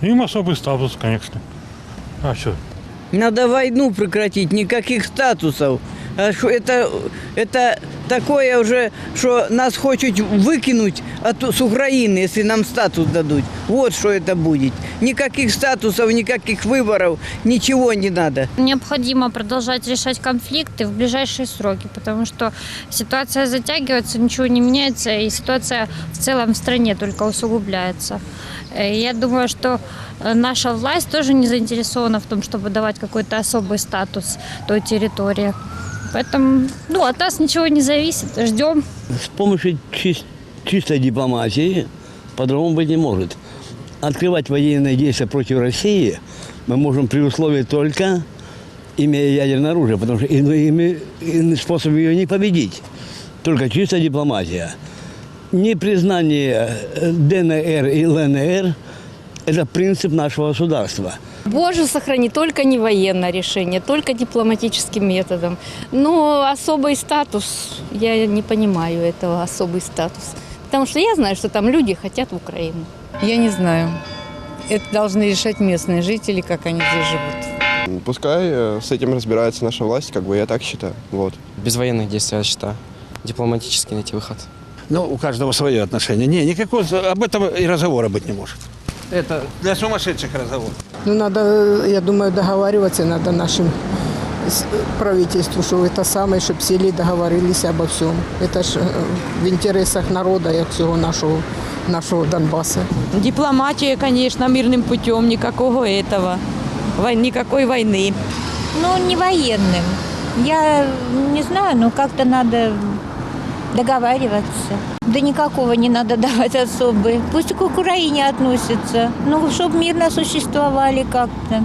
Им особый статус, конечно. А что? Надо войну прекратить, никаких статусов. А шо это, это такое уже, что нас хочуть выкинуть от, с Украины, если нам статус дадут. Вот что это будет. Никаких статусов, никаких выборов, ничего не надо. Необходимо продолжать решать конфликты в ближайшие сроки, потому что ситуация затягивается, ничего не меняется, и ситуация в целом в стране только усугубляется. Э, Я думаю, что э, наша власть тоже не заинтересована в том, чтобы давать какой-то особый статус той территории. Поэтому ну, от нас ничего не зависит. Ждем. С помощью чис- чистой дипломатии по-другому быть не может. Открывать военные действия против России мы можем при условии только имея ядерное оружие, потому что иной, иной- иной способ ее не победить. Только чистая дипломатия. Непризнание э, ДНР и ЛНР – это принцип нашего государства. Боже, сохрани, только не военное решение, только дипломатическим методом. Но особый статус, я не понимаю этого, особый статус. Потому что я знаю, что там люди хотят в Украину. Я не знаю. Это должны решать местные жители, как они здесь живут. Пускай э, с этим разбирается наша власть, как бы я так считаю. Вот. Без военных действий, я считаю. Дипломатически найти выход. Ну, у каждого свое отношение. Не, никакого об этом и разговора быть не может. Это для сумасшедших разговор. Ну, надо, я думаю, договариваться надо нашим правительству, что это самое, чтобы сели и договорились обо всем. Это ж е, в интересах народа і всього нашого, нашого Донбасса. Дипломатия, конечно, мирным путем, никакого этого, вой- никакой войны. Ну, не военным. Я не знаю, но как-то надо договариваться. Да никакого не надо давать особый. Пусть к Украине относятся. Ну, чтобы мирно существовали как-то.